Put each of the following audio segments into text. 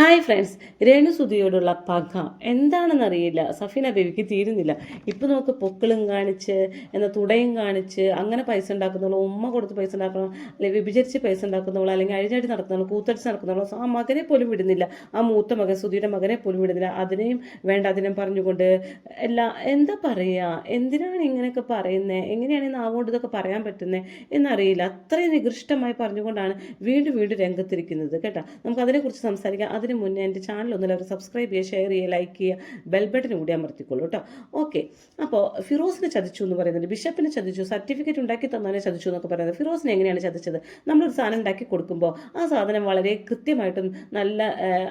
Hi friends രേണുസുതിയോടുള്ള പക. എന്താണെന്നറിയില്ല. സഫീന ബേബിക്ക് തീരുന്നില്ല. ഇപ്പം നമുക്ക് പൊക്കിളും കാണിച്ച് എന്ന തുടയും കാണിച്ച് അങ്ങനെ പൈസ ഉണ്ടാക്കുന്നവളോ ഉമ്മ കൊടുത്ത് പൈസ ഉണ്ടാക്കണം അല്ലെങ്കിൽ വിഭജിച്ച് പൈസ ഉണ്ടാക്കുന്നവളോ അല്ലെങ്കിൽ അഴിഞ്ഞാടി നടക്കുന്നവളോ കൂത്തടിച്ച് നടക്കുന്നവളോ ആ മകനെ പോലും വിടുന്നില്ല. ആ മൂത്ത മകൻ സുധിയുടെ മകനെ പോലും വിടുന്നില്ല. അതിനെയും വേണ്ട അതിനെയും പറഞ്ഞുകൊണ്ട് എല്ലാ എന്താ പറയുക എന്തിനാണ് ഇങ്ങനെയൊക്കെ പറയുന്നത് എങ്ങനെയാണ് ഈ ഇതൊക്കെ പറയാൻ പറ്റുന്നത് എന്നറിയില്ല. അത്രയും നികൃഷ്ടമായി പറഞ്ഞുകൊണ്ടാണ് വീണ്ടും വീണ്ടും രംഗത്തിരിക്കുന്നത്. കേട്ടോ? നമുക്ക് അതിനെക്കുറിച്ച് സംസാരിക്കാം. അതിന് മുന്നേ എന്റെ ചാനൽ ഒന്നുമില്ല സബ്സ്ക്രൈബ് ചെയ്യുക ഷെയർ ചെയ്യുക ലൈക്ക് ചെയ്യുക ബെൽ ബട്ടൺ കൂടി അമർത്തിക്കോളൂ കേട്ടോ. ഓക്കെ അപ്പോൾ ഫിറോസിനെ ചതിച്ചു എന്ന് പറയുന്നത് ബിഷപ്പിനെ ചതിച്ചു സർട്ടിഫിക്കറ്റ് ഉണ്ടാക്കി തന്നവനെ ചതിച്ചു എന്നൊക്കെ പറയുന്നത്. ഫിറോസിനെ എങ്ങനെയാണ് ചതിച്ചത്? നമ്മളൊരു സാധനം ഉണ്ടാക്കി കൊടുക്കുമ്പോൾ ആ സാധനം വളരെ കൃത്യമായിട്ടും നല്ല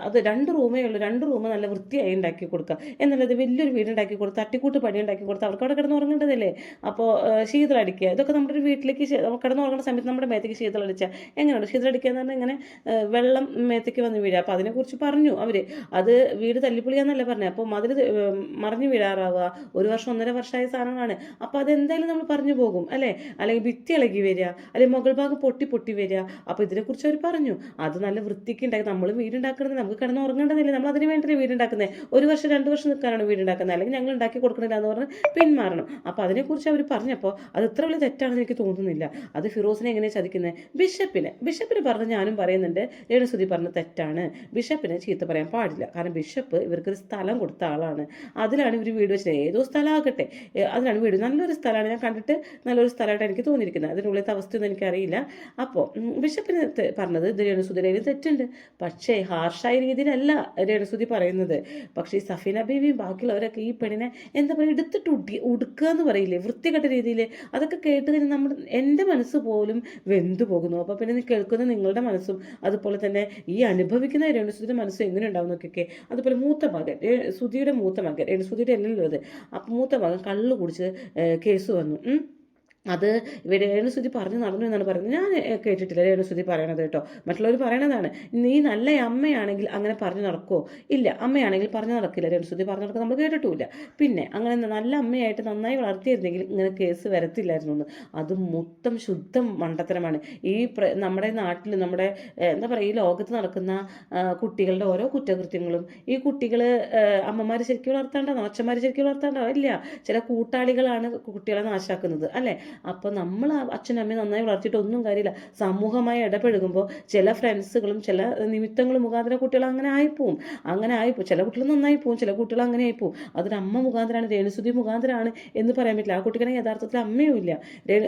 അത് രണ്ട് റൂമേ ഉള്ളൂ. രണ്ട് റൂം നല്ല വൃത്തിയായി ഉണ്ടാക്കി കൊടുക്കുക. എന്നുള്ളത് വലിയൊരു വീട് ഉണ്ടാക്കി കൊടുത്ത് തട്ടിക്കൂട്ട് പണി ഉണ്ടാക്കി കൊടുത്ത് അവർക്ക് അവിടെ കിടന്ന് ഉറങ്ങേണ്ടതല്ലേ? അപ്പോൾ ശീതളടിക്കുക. ഇതൊക്കെ നമ്മുടെ ഒരു വീട്ടിലേക്ക് കിടന്ന് ഉറങ്ങുന്ന സമയത്ത് നമ്മുടെ മേത്തേക്ക് ശീതളടിച്ചാൽ എങ്ങനെയാണ്? ശീതളടിക്കുക എന്ന് പറഞ്ഞാൽ ഇങ്ങനെ വെള്ളം മേത്തേക്ക് വന്ന് വീഴുക. അപ്പോൾ അതിനെക്കുറിച്ച് പറഞ്ഞു. അവർ അത് വീട് തല്ലിപ്പൊളിയാന്നല്ല പറഞ്ഞത് അപ്പോൾ മതിൽ മറിഞ്ഞു വീഴാറാവുക. ഒരു വർഷം ഒന്നര വർഷമായ സാധനങ്ങളാണ്. അപ്പോൾ അതെന്തായാലും നമ്മൾ പറഞ്ഞു പോകും അല്ലേ? അല്ലെങ്കിൽ ഭിത്തി ഇളകി വരിക അല്ലെങ്കിൽ മുകൾ ഭാഗം പൊട്ടി പൊട്ടി വരിക. അപ്പോൾ ഇതിനെക്കുറിച്ച് അവർ പറഞ്ഞു. അത് നല്ല വൃത്തിക്ക് ഉണ്ടാക്കി നമ്മൾ വീടുണ്ടാക്കുന്നത് നമുക്ക് കിടന്ന് ഉറങ്ങേണ്ടതില്ല? നമ്മൾ അതിന് വേണ്ടി വീടുണ്ടാക്കുന്നത് ഒരു വർഷം രണ്ട് വർഷം നിൽക്കാനാണ് വീടുണ്ടാക്കുന്നത്. അല്ലെങ്കിൽ ഞങ്ങൾ ഉണ്ടാക്കി കൊടുക്കണില്ല എന്ന് പറഞ്ഞ് പിന്മാറണം. അപ്പോൾ അതിനെക്കുറിച്ച് അവർ പറഞ്ഞപ്പോൾ അത് ഇത്ര വലിയ തെറ്റാണെന്ന് എനിക്ക് തോന്നുന്നില്ല. അത് ഫിറോസിനെ എങ്ങനെ ചതിക്കുന്നത് ബിഷപ്പിനെ. ബിഷപ്പിന് പറഞ്ഞ് ഞാനും പറയുന്നുണ്ട് രേണുസുതി പറഞ്ഞ തെറ്റാണ്. ബിഷപ്പിനെ ചീത്ത പറയാൻ പാടില്ല. കാരണം ബിഷപ്പ് ഇവർക്കൊരു സ്ഥലം കൊടുത്ത ആളാണ്. അതിലാണ് ഇവർ വീട് വെച്ചത്. ഏതോ സ്ഥലമാകട്ടെ. അതിലാണ് വീട്. നല്ലൊരു സ്ഥലമാണ്. ഞാൻ കണ്ടിട്ട് നല്ലൊരു സ്ഥലമായിട്ട് എനിക്ക് തോന്നിയിരിക്കുന്നത്. അതിനുള്ളിലത്തെ അവസ്ഥയൊന്നും എനിക്കറിയില്ല. അപ്പോൾ ബിഷപ്പിന് പറഞ്ഞത് ഇത് രേണുസുതിയുടെ തെറ്റുണ്ട്. പക്ഷേ ഹാർഷായ രീതിയിലല്ല രേണുസുതി പറയുന്നത്. പക്ഷേ ഈ സഫീന ബീവിയും ബാക്കിയുള്ളവരൊക്കെ ഈ പെണ്ണിനെ എന്താ പറയുക എടുത്തിട്ട് ഉടി ഉടുക്കുക എന്ന് പറയില്ലേ? വൃത്തികെട്ട രീതിയിൽ അതൊക്കെ കേട്ട് കഴിഞ്ഞാൽ നമ്മുടെ എന്റെ മനസ്സ് പോലും വെന്തു പോകുന്നു. അപ്പോൾ പിന്നെ കേൾക്കുന്ന നിങ്ങളുടെ മനസ്സും അതുപോലെ തന്നെ ഈ അനുഭവിക്കുന്ന രേണുസുതിയുടെ മനസ്സ് എങ്ങനെ ഉണ്ടാവും നോക്കിയൊക്കെ അതുപോലെ മൂത്ത മകൻ സുധിയുടെ മൂത്ത മകൻ സുധിയുടെ അല്ലല്ലോ അത് അപ്പം മൂത്ത മകൻ കള്ളു കുടിച്ച് കേസ് വന്നു. അത് രേണുസുതി പറഞ്ഞു നടന്നു എന്നാണ് പറയുന്നത്. ഞാൻ കേട്ടിട്ടില്ല രേണുസുതി പറയണത് കേട്ടോ. മറ്റുള്ളവർ പറയണതാണ്. നീ നല്ല അമ്മയാണെങ്കിൽ അങ്ങനെ പറഞ്ഞു നടക്കുമോ ഇല്ല അമ്മയാണെങ്കിൽ പറഞ്ഞു നടക്കില്ല. രേണുസുതി പറഞ്ഞു നടക്കുക നമ്മൾ കേട്ടിട്ടുമില്ല. പിന്നെ അങ്ങനെ നല്ല അമ്മയായിട്ട് നന്നായി വളർത്തിയിരുന്നെങ്കിൽ ഇങ്ങനെ കേസ് വരത്തില്ലായിരുന്നു എന്ന്. അത് മൊത്തം ശുദ്ധം മണ്ടത്തരമാണ്. ഈ നമ്മുടെ നാട്ടിൽ നമ്മുടെ എന്താ പറയുക ഈ ലോകത്ത് നടക്കുന്ന കുട്ടികളുടെ ഓരോ കുറ്റകൃത്യങ്ങളും ഈ കുട്ടികൾ അമ്മമാർ ശരിക്കും വളർത്താണ്ടോ അച്ഛന്മാർ ശരിക്കും വളർത്താണ്ടോ ഇല്ല. ചില കൂട്ടാളികളാണ് കുട്ടികളെ നാശാക്കുന്നത്. അല്ലേ? അപ്പോൾ നമ്മൾ അച്ഛനമ്മയെ നന്നായി വളർത്തിയിട്ട് ഒന്നും കാര്യമില്ല. സമൂഹമായി ഇടപഴകുമ്പോൾ ചില ഫ്രണ്ട്സുകളും ചില നിമിത്തങ്ങളും മുഖാന്തര കുട്ടികൾ അങ്ങനെ ആയിപ്പോവും. അങ്ങനെ ആയിപ്പോവും ചില കുട്ടികൾ നന്നായി പോവും ചില കുട്ടികൾ അങ്ങനെ ആയിപ്പോവും. അതൊരു അമ്മ മുഖാന്തരമാണ് രേണുസുതി മുഖാന്തരമാണ് എന്ന് പറയാൻ പറ്റില്ല ആ കുട്ടിക്കാണെങ്കിൽ യഥാർത്ഥത്തിൽ അമ്മയും ഇല്ല.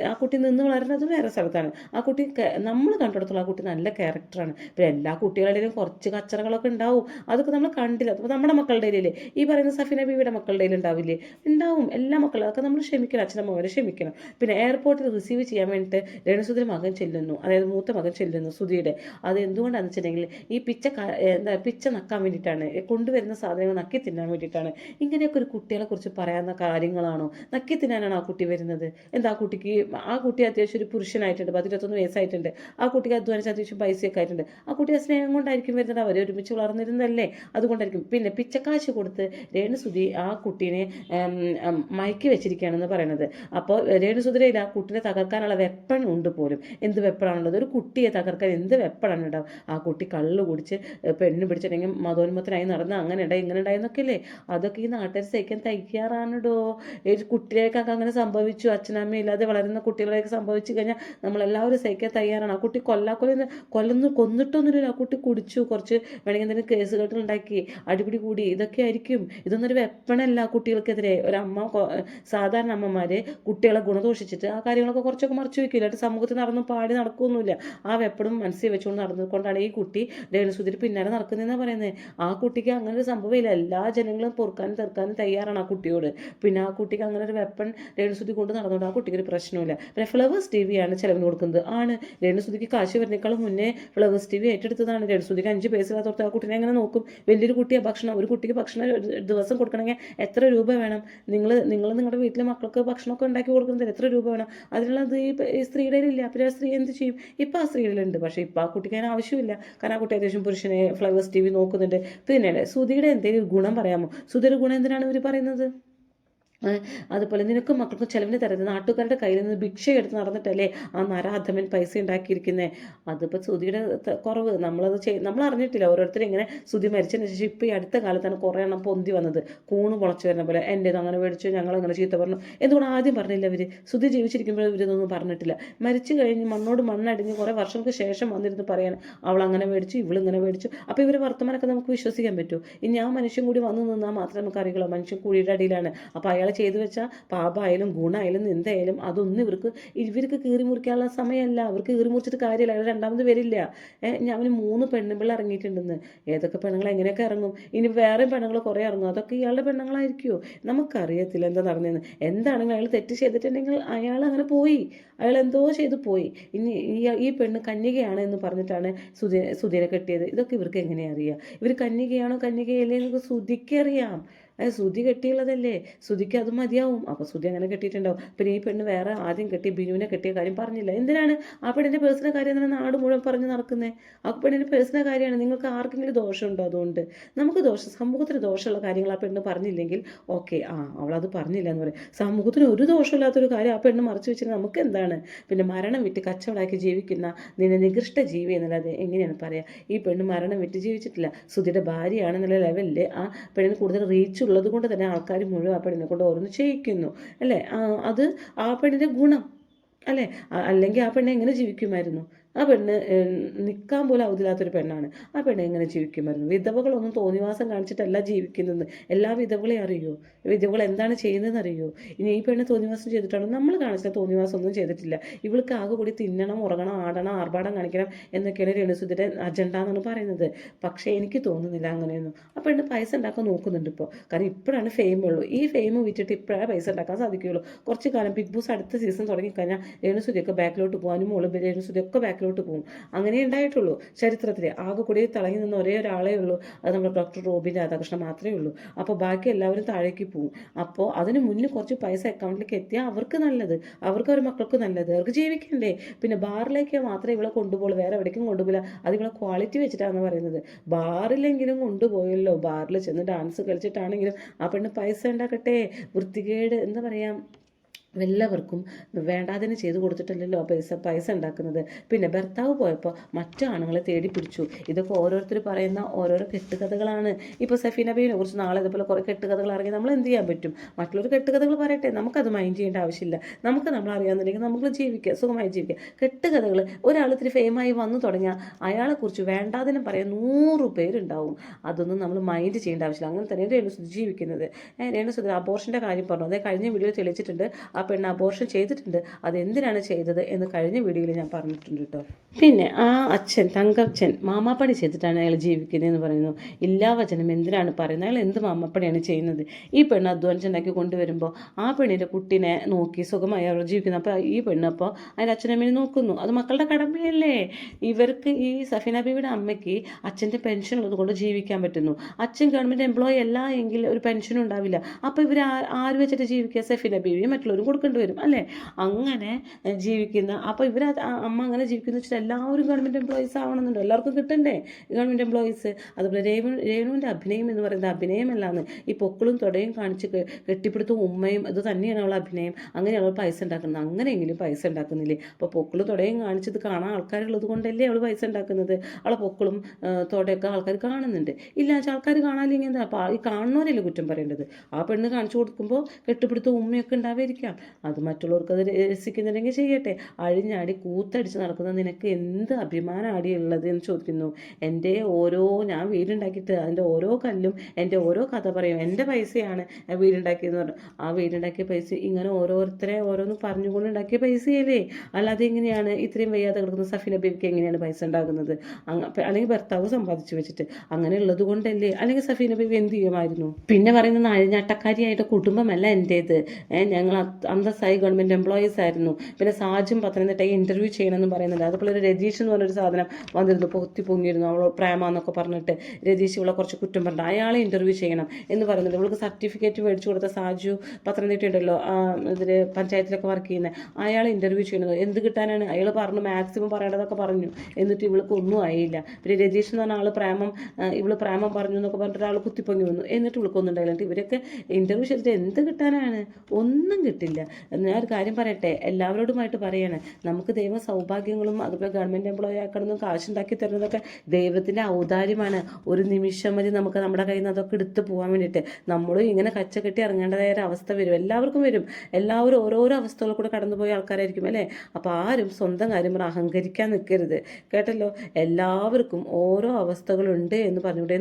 ആ കുട്ടി നിന്ന് വളരുന്നത് വേറെ സ്ഥലത്താണ്. ആ കുട്ടി നമ്മൾ കണ്ടിടത്തോളം ആ കുട്ടി നല്ല ക്യാരക്ടറാണ് പിന്നെ എല്ലാ കുട്ടികളുടെയും കുറച്ച് കച്ചറകളൊക്കെ ഉണ്ടാവും. അതൊക്കെ നമ്മൾ കണ്ടില്ല. അപ്പോൾ നമ്മുടെ മക്കളുടെ ഇടയിലേ ഈ പറയുന്ന സഫിന ബീവിയുടെ മക്കളുടെ ഇടയിൽ ഉണ്ടാവില്ലേ? ഉണ്ടാവും. എല്ലാ മക്കളും. അതൊക്കെ നമ്മൾ ക്ഷമിക്കണം. അച്ഛനമ്മമാരെ ക്ഷമിക്കണം. പിന്നെ എയർപോർട്ടിൽ റിസീവ് ചെയ്യാൻ വേണ്ടിയിട്ട് രേണുസുതിയുടെ മകൻ ചെല്ലുന്നു. അതായത് മൂത്ത മകൻ ചെല്ലുന്നു സുധിയുടെ. അത് എന്തുകൊണ്ടാണെന്ന് വെച്ചിട്ടുണ്ടെങ്കിൽ ഈ പിച്ച എന്താ പിച്ച നക്കാൻ വേണ്ടിയിട്ടാണ്. കൊണ്ടുവരുന്ന സാധനങ്ങൾ നക്കി തിന്നാൻ വേണ്ടിയിട്ടാണ്. ഇങ്ങനെയൊക്കെ ഒരു കുട്ടികളെ കുറിച്ച് പറയാവുന്ന കാര്യങ്ങളാണോ? നക്കി തിന്നാനാണ് ആ കുട്ടി വരുന്നത്? എന്താ ആ കുട്ടിക്ക് ആ കുട്ടി അത്യാവശ്യം ഒരു പുരുഷനായിട്ടുണ്ട് പതിരുപത്തൊന്ന് വയസ്സായിട്ടുണ്ട്. ആ കുട്ടിക്ക് അധ്വാനിച്ച് അത്യാവശ്യം പൈസയൊക്കെ ആയിട്ടുണ്ട്. ആ കുട്ടി ആ സ്നേഹം കൊണ്ടായിരിക്കും വരുന്നത്. അവർ ഒരുമിച്ച് വളർന്നിരുന്നതല്ലേ? അതുകൊണ്ടായിരിക്കും. പിന്നെ പിച്ചക്കാശ് കൊടുത്ത് രേണുസുതി ആ കുട്ടീനെ മയക്കി വെച്ചിരിക്കുകയാണെന്ന് പറയുന്നത് അപ്പോൾ രേണുസുതിരയിൽ ആ കുട്ടിനെ തകർക്കാനുള്ള വെപ്പൺ ഉണ്ട് പോലും? എന്ത് വെപ്പണാണുള്ളത് ഒരു കുട്ടിയെ തകർക്കാൻ എന്ത് വെപ്പണാണ് ഉണ്ടാവും ആ കുട്ടി കള്ള് കുടിച്ച് പെണ്ണ് പിടിച്ചിട്ടുണ്ടെങ്കിൽ മതോന്മത്തനായി നടന്ന് അങ്ങനെ ഉണ്ടായി ഇങ്ങനെ ഉണ്ടായി അതൊക്കെ ഈ നാട്ടുകാർ സഹിക്കാൻ തയ്യാറാണിടോ? ഒരു കുട്ടികൾക്കൊക്കെ അങ്ങനെ സംഭവിച്ചു അച്ഛനമ്മ ഇല്ലാതെ വളരുന്ന കുട്ടികളെയൊക്കെ സംഭവിച്ചു കഴിഞ്ഞാൽ നമ്മളെല്ലാവരും സഹിക്കാൻ തയ്യാറാണ്. ആ കുട്ടി കൊല്ലാക്കൊല കൊല്ലുന്നു കൊന്നിട്ടൊന്നുമില്ല ആ കുട്ടി കുടിച്ചു കുറച്ച് വേണമെങ്കിൽ എന്തെങ്കിലും കേസുകൾ ഉണ്ടാക്കി അടിപിടി കൂടി ഇതൊക്കെ ആയിരിക്കും. ഇതൊന്നൊരു വെപ്പണല്ല കുട്ടികൾക്കെതിരെ. ഒരമ്മ അമ്മ സാധാരണ അമ്മമാർ കുട്ടികളെ ഗുണദോഷിച്ചിട്ട് ആ കാര്യങ്ങളൊക്കെ കുറച്ചൊക്കെ മറച്ചു വെക്കില്ല. എന്നിട്ട് സമൂഹത്തിൽ നടന്നു പാടി നടക്കുകയൊന്നുമില്ല ആ വെപ്പടും മനസ്സിൽ വെച്ചുകൊണ്ട് നടന്നുകൊണ്ടാണ് ഈ കുട്ടി രേണുസുതിരി പിന്നാലെ നടക്കുന്നതെന്നാണ് പറയുന്നത് ആ കുട്ടിക്ക് അങ്ങനെ ഒരു സംഭവമില്ല. എല്ലാ ജനങ്ങളും പൊറുക്കാനും തീർക്കാനും തയ്യാറാണ് ആ കുട്ടിയോട്. പിന്നെ ആ കുട്ടിക്ക് അങ്ങനെ ഒരു വെപ്പൺ രേണുസുതി കൊണ്ട് നടന്നുകൊണ്ട് ആ കുട്ടിക്ക് ഒരു പ്രശ്നമില്ല പിന്നെ ഫ്ലവേഴ്സ് ടി വിയാണ് ചിലവിന് കൊടുക്കുന്നത്. ആണ്. രേണുസുതിക്ക് കാശ് വരുന്നേക്കാളും മുന്നേ ഫ്ലവേഴ്സ് ടി വി ഏറ്റെടുത്തതാണ്. രേണുസുതിക്ക് അഞ്ച് പൈസയില്ലാത്തോർത്ത് ആ കുട്ടിനെ എങ്ങനെ നോക്കും? വലിയൊരു കുട്ടിയെ ഭക്ഷണം. ഒരു കുട്ടിക്ക് ഭക്ഷണം ദിവസം കൊടുക്കണമെങ്കിൽ എത്ര രൂപ വേണം? നിങ്ങൾ നിങ്ങൾ നിങ്ങളുടെ വീട്ടിലെ മക്കൾക്ക് ഭക്ഷണമൊക്കെ ഉണ്ടാക്കി കൊടുക്കുന്നത് എത്ര രൂപ വേണം അതിനുള്ളത് ഈ സ്ത്രീയുടെ ഇല്ല. അപ്പോൾ ആ സ്ത്രീ എന്ത് ചെയ്യും? ഇപ്പം ആ സ്ത്രീകളുണ്ട് പക്ഷേ ഇപ്പം ആ കുട്ടിക്ക് അതിന് ആവശ്യമില്ല. കാരണം ആ കുട്ടി അത്യാവശ്യം പുരുഷനെ ഫ്ലവേഴ്സ് ടി വി നോക്കുന്നുണ്ട്. പിന്നെ സുധിയുടെ എന്തെങ്കിലും ഗുണം പറയാമോ? സുധിയുടെ ഗുണം എന്തിനാണ് ഇവർ പറയുന്നത്? അതുപോലെ നിനക്കും മക്കൾക്കും ചെലവിന് തരുന്നത് നാട്ടുകാരുടെ കയ്യിൽ നിന്ന് ഭിക്ഷ എടുത്ത് നടന്നിട്ടല്ലേ ആ നരാധമൻ പൈസ ഉണ്ടാക്കിയിരിക്കുന്നത് അതിപ്പോൾ സുതിയുടെ കുറവ്. നമ്മളത് ചെയ് നമ്മൾ അറിഞ്ഞിട്ടില്ല ഓരോരുത്തരും ഇങ്ങനെ സുധി മരിച്ചതിന് ശേഷം ഇപ്പോൾ ഈ അടുത്ത കാലത്താണ് കുറേ എണ്ണം പൊന്തി വന്നത്. കൂണ് മുളച്ച് വരുന്ന പോലെ എന്റേത് അങ്ങനെ മേടിച്ചു ഞങ്ങൾ അങ്ങനെ ചീത്ത പറഞ്ഞു. എന്തുകൊണ്ട് ആദ്യം പറഞ്ഞില്ല ഇവർ സുധി ജീവിച്ചിരിക്കുമ്പോൾ ഇവരിതൊന്നും പറഞ്ഞിട്ടില്ല. മരിച്ചു കഴിഞ്ഞ് മണ്ണോട് മണ്ണടിഞ്ഞ് കുറേ വർഷങ്ങൾക്ക് ശേഷം വന്നിരുന്ന് പറയാൻ അവൾ അങ്ങനെ മേടിച്ചു ഇവളിങ്ങനെ മേടിച്ചു. അപ്പോൾ ഇവർ വർത്തമാനമൊക്കെ നമുക്ക് വിശ്വസിക്കാൻ പറ്റുമോ? ഇനി ആ മനുഷ്യൻ കൂടി വന്നു നിന്നാൽ മാത്രമേ നമുക്ക് അറിയുള്ളൂ. മനുഷ്യൻ കുഴിയുടെ അടിയിലാണ്. അപ്പോൾ അയാൾ ചെയ്തു വെച്ചാൽ പാപമായാലും ഗുണമായാലും എന്തായാലും അതൊന്നും ഇവർക്ക് ഇവർക്ക് കീറി മുറിക്കാനുള്ള സമയമല്ല അവർക്ക് കീറി മുറിച്ചിട്ട് കാര്യമില്ല അവർ രണ്ടാമത് വരില്ല ഞാൻ അവന് മൂന്ന് പെണ്ണുമ്പിള്ള ഇറങ്ങിയിട്ടുണ്ടെന്ന്. ഏതൊക്കെ പെണ്ണുങ്ങൾ എങ്ങനെയൊക്കെ ഇറങ്ങും? ഇനി വേറെ പെണ്ണുങ്ങൾ കുറേ ഇറങ്ങും. അതൊക്കെ ഇയാളുടെ പെണ്ണുങ്ങളായിരിക്കുമോ നമുക്കറിയത്തില്ല എന്താ നടന്നതെന്ന് എന്താണെങ്കിലും അയാൾ തെറ്റ് ചെയ്തിട്ടുണ്ടെങ്കിൽ അയാൾ അങ്ങനെ പോയി. അയാൾ എന്തോ ചെയ്തു പോയി. ഇനി ഈ- പെണ്ണ് കന്യകയാണ് എന്ന് പറഞ്ഞിട്ടാണ് സുധി സുധീനെ കെട്ടിയത്. ഇതൊക്കെ ഇവർക്ക് എങ്ങനെയാണ് അറിയുക ഇവർ കന്യകയാണോ കന്യകയല്ലേ എന്നൊക്കെ സുധിക്ക് ഏ, സുധി കെട്ടിയുള്ളതല്ലേ? ശ്രുതിക്ക് അത് മതിയാവും. അപ്പോൾ ശ്രുതി അങ്ങനെ കെട്ടിയിട്ടുണ്ടാവും. പിന്നെ ഈ പെണ്ണ് വേറെ ആദ്യം കെട്ടി ബിനുവിനെ കെട്ടിയ കാര്യം പറഞ്ഞില്ല. എന്തിനാണ്? ആ പെണ്ണിന്റെ പേഴ്സണൽ കാര്യം എന്നാണ് നാട് മുഴുവൻ പറഞ്ഞ് നടക്കുന്നത് ആ പെണ്ണിന്റെ പേഴ്സണൽ കാര്യമാണ്. നിങ്ങൾക്ക് ആർക്കെങ്കിലും ദോഷമുണ്ടോ അതുകൊണ്ട്? നമുക്ക് ദോഷം സമൂഹത്തിന് ദോഷമുള്ള കാര്യങ്ങൾ ആ പെണ്ണ് പറഞ്ഞില്ലെങ്കിൽ ഓക്കെ ആ അവളത് പറഞ്ഞില്ല എന്ന് പറയും. സമൂഹത്തിന് ഒരു ദോഷമില്ലാത്തൊരു കാര്യം ആ പെണ്ണ് മറച്ചു വെച്ചിട്ട് നമുക്ക് എന്താണ്? പിന്നെ മരണം വിറ്റ് കച്ചവടമാക്കി ജീവിക്കുന്ന നിന്നെ നികൃഷ്ട ജീവി എന്നുള്ളത് എങ്ങനെയാണ് പറയുക ഈ പെണ്ണ് മരണം വിറ്റ് ജീവിച്ചിട്ടില്ല. സുധിയുടെ ഭാര്യയാണെന്നുള്ള ലെവലിൽ ആ പെണ്ണിന് കൂടുതൽ റീച്ച് ഉള്ളത് കൊണ്ട് തന്നെ ആൾക്കാർ മുഴുവൻ ആ പെണ്ണിനെ കൊണ്ട് ഓരോന്ന് ചെയ്യിക്കുന്നു അല്ലേ? അത് ആ പെണ്ണിന്റെ ഗുണം അല്ലേ? അല്ലെങ്കിൽ ആ പെണ്ണ് എങ്ങനെ ജീവിക്കുമായിരുന്നു? ആ പെണ്ണ് നിൽക്കാൻ പോലും അവധില്ലാത്തൊരു പെണ്ണാണ്. ആ പെണ്ണ് എങ്ങനെ ജീവിക്കുമായിരുന്നു? വിധവകളൊന്നും തോന്നിവാസം കാണിച്ചിട്ടല്ല ജീവിക്കുന്നത്. എല്ലാ വിധവകളെയും അറിയോ? വിധവകൾ എന്താണ് ചെയ്യുന്നതെന്ന് അറിയോ? ഇനി ഈ പെണ്ണ് തോന്നിവാസം ചെയ്തിട്ടാണോ? നമ്മൾ കാണിച്ച തോന്നിവാസം ഒന്നും ചെയ്തിട്ടില്ല. ഇവൾക്ക് ആകെ കൂടി തിന്നണം ഉറങ്ങണം ആടണം ആർഭാടം കാണിക്കണം എന്നൊക്കെയാണ് രേണുസുതിയുടെ അജണ്ട എന്നാണ് പറയുന്നത്. പക്ഷേ എനിക്ക് തോന്നുന്നില്ല അങ്ങനെയൊന്നും. ആ പെണ്ണ് പൈസ ഉണ്ടാക്കാൻ നോക്കുന്നുണ്ട് ഇപ്പോൾ. കാരണം ഇപ്പോഴാണ് ഫെയിം ഉള്ളൂ. ഈ ഫെയിം വിറ്റിട്ട് ഇപ്പോഴാണ് പൈസ ഉണ്ടാക്കാൻ സാധിക്കുകയുള്ളൂ. കുറച്ച് കാലം ബിഗ് ബോസ് അടുത്ത സീസൺ തുടങ്ങിക്കഴിഞ്ഞാൽ രേണുസുതിയൊക്കെ ബാക്കിലോട്ട് പോകാനും മോൾ രേണുസുതിയൊക്കെ ബാക്കിലോട്ട് പോകും അങ്ങനെ ഉണ്ടായിട്ടുള്ളൂ. ചരിത്രത്തിൽ ആകെ കൂടി തിളങ്ങി നിന്ന ഒരേ ഒരാളേ ഉള്ളൂ. അത് നമ്മുടെ ഡോക്ടർ റോബിൻ രാധാകൃഷ്ണൻ മാത്രമേ ഉള്ളൂ. അപ്പോൾ ബാക്കി എല്ലാവരും താഴേക്ക് പോകും. അപ്പോൾ അതിന് മുന്നിൽ കുറച്ച് പൈസ അക്കൗണ്ടിലേക്ക് എത്തിയാൽ അവർക്ക് നല്ലത്. അവർക്ക് അവർ മക്കൾക്ക് നല്ലത്. അവർക്ക് ജീവിക്കണ്ടേ. പിന്നെ ബാറിലേക്ക് മാത്രമേ ഇവളെ കൊണ്ടുപോകുള്ളൂ വേറെ എവിടേക്കും കൊണ്ടുപോകില്ല അത് ഇവളെ ക്വാളിറ്റി വെച്ചിട്ടാണ് പറയുന്നത്. ബാറിലെങ്കിലും കൊണ്ടുപോയല്ലോ. ബാറിൽ ചെന്ന് ഡാൻസ് കളിച്ചിട്ടാണെങ്കിലും ആ പെണ്ണ് പൈസ ഉണ്ടാക്കട്ടെ. വൃത്തികേട് എന്താ പറയുക എല്ലാവർക്കും വേണ്ടാതിന് ചെയ്തു കൊടുത്തിട്ടല്ലല്ലോ പൈസ പൈസ ഉണ്ടാക്കുന്നത്. പിന്നെ ഭർത്താവ് പോയപ്പോൾ മറ്റു ആണുങ്ങളെ തേടി പിടിച്ചു. ഇതൊക്കെ ഓരോരുത്തർ പറയുന്ന ഓരോരോ കെട്ടുകഥകളാണ്. ഇപ്പോൾ സഫീന ബീനെ കുറിച്ച് നാളെ ഇതുപോലെ കുറേ കെട്ടുകഥകൾ ഇറങ്ങി നമ്മൾ എന്ത് ചെയ്യാൻ പറ്റും? മറ്റുള്ളവർ കെട്ടുകഥകൾ പറയട്ടെ. നമുക്കത് മൈൻഡ് ചെയ്യേണ്ട ആവശ്യമില്ല. നമുക്ക് നമ്മൾ അറിയാമെന്നുണ്ടെങ്കിൽ നമുക്ക് ജീവിക്കുക സുഖമായി ജീവിക്കുക കെട്ടുകഥകൾ ഒരാൾ ഇത്തിരി ഫെയിമായി വന്നു തുടങ്ങിയാൽ അയാളെക്കുറിച്ച് വേണ്ടാതിനും പറയാൻ നൂറ് പേരുണ്ടാവും. അതൊന്നും നമ്മൾ മൈൻഡ് ചെയ്യേണ്ട ആവശ്യമില്ല. അങ്ങനെ തന്നെ രേണുസുദ്ധി ജീവിക്കുന്നത്. രേണു രേണുസുദ്ധി അബോർഷന്റെ കാര്യം പറഞ്ഞു. അതേ കഴിഞ്ഞ വീഡിയോ തെളിയിച്ചിട്ടുണ്ട്. ആ പെണ്ണ് അബോർഷൻ ചെയ്തിട്ടുണ്ട്. അതെന്തിനാണ് ചെയ്തത് എന്ന് കഴിഞ്ഞ വീഡിയോയിൽ ഞാൻ പറഞ്ഞിട്ടുണ്ട് കേട്ടോ പിന്നെ ആ അച്ഛൻ തങ്കച്ചൻ മാമാപ്പണി ചെയ്തിട്ടാണ് അയാൾ ജീവിക്കുന്നത് എന്ന് പറയുന്നു. ഇല്ലാ വചനം എന്തിനാണ് പറയുന്നത്? അയാൾ എന്ത് മാമാപ്പണിയാണ് ചെയ്യുന്നത്? ഈ പെണ്ണ് അധ്വാനിച്ചുണ്ടാക്കി കൊണ്ടുവരുമ്പോൾ ആ പെണ്ണിന്റെ കുട്ടീനെ നോക്കി സുഖമായി അവർ ജീവിക്കുന്നു. അപ്പോൾ ഈ പെണ്ണ് അപ്പോൾ അതിന്റെ അച്ഛനമ്മേനെ നോക്കുന്നു. അത് മക്കളുടെ കടമയല്ലേ? ഇവർക്ക് ഈ സഫീന ബീവിയുടെ അമ്മയ്ക്ക് അച്ഛന്റെ പെൻഷൻ ഉള്ളത് കൊണ്ട് ജീവിക്കാൻ പറ്റുന്നു. അച്ഛൻ ഗവൺമെന്റ് എംപ്ലോയി അല്ല എങ്കിൽ ഒരു പെൻഷൻ ഉണ്ടാവില്ല. അപ്പോൾ ഇവർ ആര് വെച്ചിട്ട് ജീവിക്കുക? സഫീന ബീവിയും മറ്റുള്ളവരും കൊടുക്കേണ്ടി വരും അല്ലേ? അങ്ങനെ ജീവിക്കുന്ന അപ്പോൾ ഇവർ അമ്മ അങ്ങനെ ജീവിക്കുന്ന വെച്ചാൽ എല്ലാവരും ഗവൺമെന്റ് എംപ്ലോയീസ് ആവണമെന്നുണ്ടോ. എല്ലാവർക്കും കിട്ടണ്ടേ ഗവൺമെന്റ് എംപ്ലോയീസ് അതുപോലെ രേവു രേണുവിന്റെ അഭിനയം എന്ന് പറയുന്നത് അഭിനയമല്ലാന്ന്. ഈ പൊക്കളും തുടയും കാണിച്ച് കെട്ടിപ്പിടുത്തും ഉമ്മയും അത് തന്നെയാണ് അവൾ അഭിനയം. അങ്ങനെയാണ് അവൾ പൈസ ഉണ്ടാക്കുന്നത്. അങ്ങനെയെങ്കിലും പൈസ ഉണ്ടാക്കുന്നില്ലേ? അപ്പോൾ പൊക്കളും തുടയും കാണിച്ചത് കാണാൻ ആൾക്കാരുള്ളത് കൊണ്ടല്ലേ അവൾ പൈസ ഉണ്ടാക്കുന്നത്? അവളെ പൊക്കളും തുടയൊക്കെ ആൾക്കാർ കാണുന്നുണ്ട്. ഇല്ല ആൾക്കാർ കാണാനില്ലെങ്കിൽ എന്താ? അപ്പോൾ ഈ കാണുന്നവരല്ലേ കുറ്റം പറയേണ്ടത്? ആ പെണ്ണ് കാണിച്ചു കൊടുക്കുമ്പോൾ കെട്ടിപ്പിടുത്തും ഉമ്മയൊക്കെ ഉണ്ടാവായിരിക്കാം അത് മറ്റുള്ളവർക്ക് അത് രസിക്കുന്നുണ്ടെങ്കിൽ ചെയ്യട്ടെ. അഴിഞ്ഞാടി കൂത്തടിച്ച് നടക്കുന്ന നിനക്ക് എന്ത് അഭിമാനമാടി ഉള്ളത് എന്ന് ചോദിക്കുന്നു. എന്റെ ഓരോ ഞാൻ വീടുണ്ടാക്കിയിട്ട് അതിന്റെ ഓരോ കല്ലും എന്റെ ഓരോ കഥ പറയും. എന്റെ പൈസയാണ് ഞാൻ വീടുണ്ടാക്കിയെന്ന് പറഞ്ഞു. ആ വീടുണ്ടാക്കിയ പൈസ ഇങ്ങനെ ഓരോരുത്തരെ ഓരോന്ന് പറഞ്ഞുകൊണ്ട് ഉണ്ടാക്കിയ പൈസയല്ലേ? അല്ലാതെ എങ്ങനെയാണ് ഇത്രയും വയ്യാതെ കിടക്കുന്ന സഫീന ബേബിക്ക് എങ്ങനെയാണ് പൈസ ഉണ്ടാകുന്നത്? അല്ലെങ്കിൽ ഭർത്താവ് സമ്പാദിച്ചു വെച്ചിട്ട് അങ്ങനെ ഉള്ളത് കൊണ്ടല്ലേ? അല്ലെങ്കിൽ സഫീന ബേബി എന്ത് ചെയ്യുമായിരുന്നു? പിന്നെ പറയുന്നത് അഴിഞ്ഞാട്ടക്കാരിയായിട്ട് കുടുംബമല്ല എന്റേത്. ഞങ്ങൾ അന്തസ്സായി ഗവൺമെന്റ് എംപ്ലോയീസ് ആയിരുന്നു. പിന്നെ സാജും പത്തനംതിട്ടയെ ഇന്റർവ്യൂ ചെയ്യണമെന്ന് പറയുന്നുണ്ട്. അതുപോലെ ഒരു രതീഷ് എന്ന് പറഞ്ഞൊരു സാധനം വന്നിരുന്നു. പൊത്തി പൊങ്ങിയിരുന്നു. അവൾ പ്രേമ എന്നൊക്കെ പറഞ്ഞിട്ട് രതീഷ് ഇവളെ കുറച്ച് കുറ്റം പറഞ്ഞു അയാളെ ഇന്റർവ്യൂ ചെയ്യണം എന്ന് പറയുന്നുണ്ട് ഇവൾക്ക് സർട്ടിഫിക്കറ്റ് മേടിച്ചു കൊടുത്ത സാജു പത്തനംതിട്ട ഉണ്ടല്ലോ ഇതിൽ പഞ്ചായത്തിലൊക്കെ വർക്ക് ചെയ്യുന്ന അയാളെ ഇന്റർവ്യൂ ചെയ്യണത് എന്ത് കിട്ടാനാണ്? അയാൾ പറഞ്ഞു മാക്സിമം പറയേണ്ടതൊക്കെ പറഞ്ഞു. എന്നിട്ട് ഇവൾക്ക് ഒന്നും ആയില്ല. പിന്നെ രതീഷ് എന്ന് പറഞ്ഞ ആൾ പ്രേമം ഇവൾ പ്രേമം പറഞ്ഞു എന്നൊക്കെ പറഞ്ഞിട്ട് ഒരാൾ കുത്തിപ്പൊങ്ങി വന്നു. എന്നിട്ട് ഇവൾക്കൊന്നും ഉണ്ടായില്ല. ഇവരൊക്കെ ഇന്റർവ്യൂ ചെയ്തിട്ട് എന്ത് കിട്ടാനാണ്? ഒന്നും കിട്ടില്ല. ഞാൻ ഒരു കാര്യം പറയട്ടെ? എല്ലാവരോടുമായിട്ട് പറയാണ്. നമുക്ക് ദൈവ സൗഭാഗ്യങ്ങളും അതുപോലെ ഗവൺമെന്റ് എംപ്ലോയി ആക്കണമെന്നും കാശുണ്ടാക്കി തരുന്നതൊക്കെ ദൈവത്തിന്റെ ഔദാര്യമാണ്. ഒരു നിമിഷം മതി നമുക്ക് നമ്മുടെ കയ്യിൽ നിന്ന് അതൊക്കെ എടുത്ത് പോകാൻ വേണ്ടിയിട്ട്. നമ്മളും ഇങ്ങനെ കച്ച കെട്ടി ഇറങ്ങേണ്ടതായ ഒരു അവസ്ഥ വരും. എല്ലാവർക്കും വരും. എല്ലാവരും ഓരോരോ അവസ്ഥകളിൽ കൂടെ കടന്നുപോയ ആൾക്കാരായിരിക്കും അല്ലേ? അപ്പോൾ ആരും സ്വന്തം കാര്യം അഹങ്കരിക്കാൻ നിൽക്കരുത്. കേട്ടല്ലോ? എല്ലാവർക്കും ഓരോ അവസ്ഥകളുണ്ട് എന്ന് പറഞ്ഞുകൂടെ